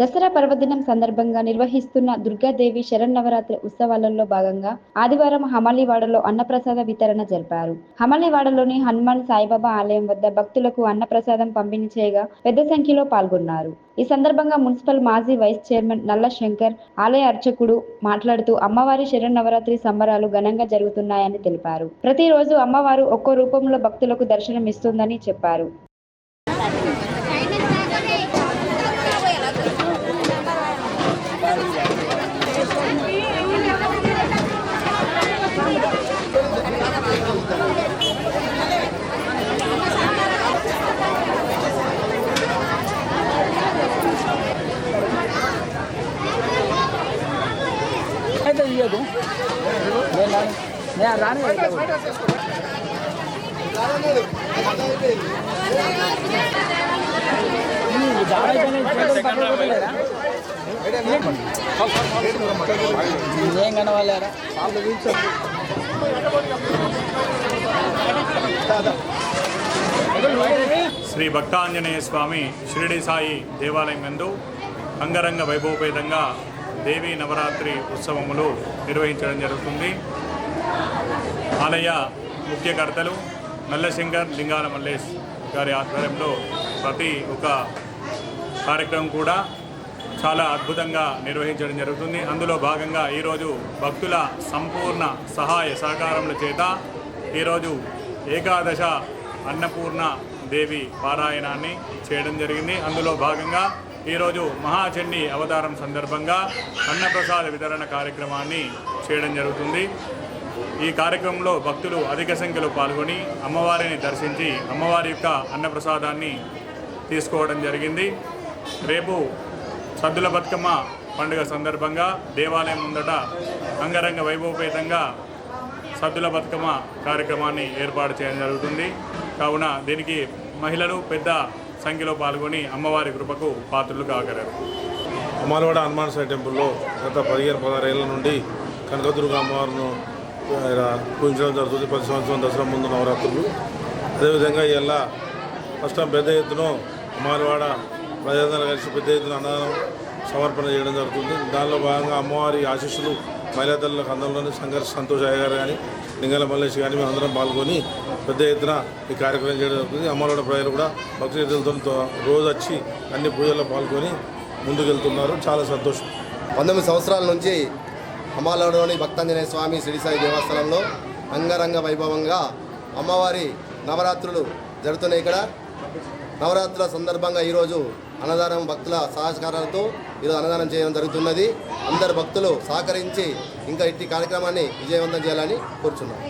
దసరా పర్వదినం సందర్భంగా నిర్వహిస్తున్న దుర్గాదేవి శరన్నవరాత్రి ఉత్సవాలలో భాగంగా ఆదివారం హమాలివాడలో అన్నప్రసాద వితరణ జరిపారు. హమలీవాడలోని హనుమాన్ సాయిబాబా ఆలయం వద్ద భక్తులకు అన్నప్రసాదం పంపిణీ చేయగా పెద్ద సంఖ్యలో పాల్గొన్నారు. ఈ సందర్భంగా మున్సిపల్ మాజీ వైస్ చైర్మన్ నల్ల శంకర్ ఆలయ అర్చకుడు మాట్లాడుతూ అమ్మవారి శరన్నవరాత్రి సంబరాలు ఘనంగా జరుగుతున్నాయని తెలిపారు. ప్రతిరోజు అమ్మవారు ఒక్కో రూపంలో భక్తులకు దర్శనమిస్తుందని చెప్పారు. లేదు. ఇయ్యదు నేను రాను. ఏం కనవాలేరా శ్రీ భక్తాంజనేయ స్వామి షిరిడి సాయి దేవాలయం నందు అంగరంగ వైభవపేతంగా దేవీ నవరాత్రి ఉత్సవములు నిర్వహించడం జరుగుతుంది. ఆలయ ముఖ్యకర్తలు నల్లశంకర్ లింగాల మల్లేష్ గారి ఆధ్వర్యంలో ప్రతి ఒక్క కార్యక్రమం కూడా చాలా అద్భుతంగా నిర్వహించడం జరుగుతుంది. అందులో భాగంగా ఈరోజు భక్తుల సంపూర్ణ సహాయ సహకారముల చేత ఈరోజు ఏకాదశ అన్నపూర్ణ దేవి పారాయణాన్ని చేయడం జరిగింది. అందులో భాగంగా ఈరోజు మహాచండి అవతారం సందర్భంగా అన్నప్రసాద వితరణ కార్యక్రమాన్ని చేయడం జరుగుతుంది. ఈ కార్యక్రమంలో భక్తులు అధిక సంఖ్యలో పాల్గొని అమ్మవారిని దర్శించి అమ్మవారి యొక్క అన్నప్రసాదాన్ని తీసుకోవడం జరిగింది. రేపు సద్దుల బతుకమ్మ పండుగ సందర్భంగా దేవాలయం ముందట అంగరంగ వైభవపేతంగా సద్దుల బతుకమ్మ కార్యక్రమాన్ని ఏర్పాటు చేయడం జరుగుతుంది. కావున దీనికి మహిళలు పెద్ద సంఖ్యలో పాల్గొని అమ్మవారి కృపకు పాత్రలు కాగలరు అమ్మాలవాడ హనుమాన్ సాయి టెంపుల్లో గత పదిహేను పదహారేళ్ళ నుండి కనకదుర్గ అమ్మవారిను పూజించడం జరుగుతుంది. ప్రతి సంవత్సరం దసరా ముందు నవరాత్రులు. అదేవిధంగా ఇలా ఫస్ట్ పెద్ద ఎత్తున అమ్మవారివాడ ప్రజలందరూ కలిసి పెద్ద ఎత్తున అన్నదానం సమర్పణ చేయడం జరుగుతుంది. దానిలో భాగంగా అమ్మవారి ఆశీస్సులు మహిళా కందంలోని సంఘర్ష సంతోష్ అయ్య గారు కానీ లింగల మల్లేష్ కానీ మేమందరం అందరం పాల్గొని పెద్ద ఎత్తున ఈ కార్యక్రమం చేయడం జరుగుతుంది అమ్మలోడ ప్రజలు కూడా భక్తితో రోజు వచ్చి అన్ని పూజల్లో పాల్గొని ముందుకెళ్తున్నారు. చాలా సంతోషం. పంతొమ్మిది సంవత్సరాల నుంచి అమ్మాలలోని భక్తాంజనేయ స్వామి శ్రీసాయి దేవస్థానంలో అంగరంగ వైభవంగా అమ్మవారి నవరాత్రులు జరుగుతున్నాయి ఇక్కడ. నవరాత్రుల సందర్భంగా ఈరోజు అన్నదానం భక్తుల సహకారాలతో ఈరోజు అన్నదానం చేయడం జరుగుతున్నది. అందరు భక్తులు సహకరించి ఇంకా ఇట్టి కార్యక్రమాన్ని విజయవంతం చేయాలని కోరుచున్నాం.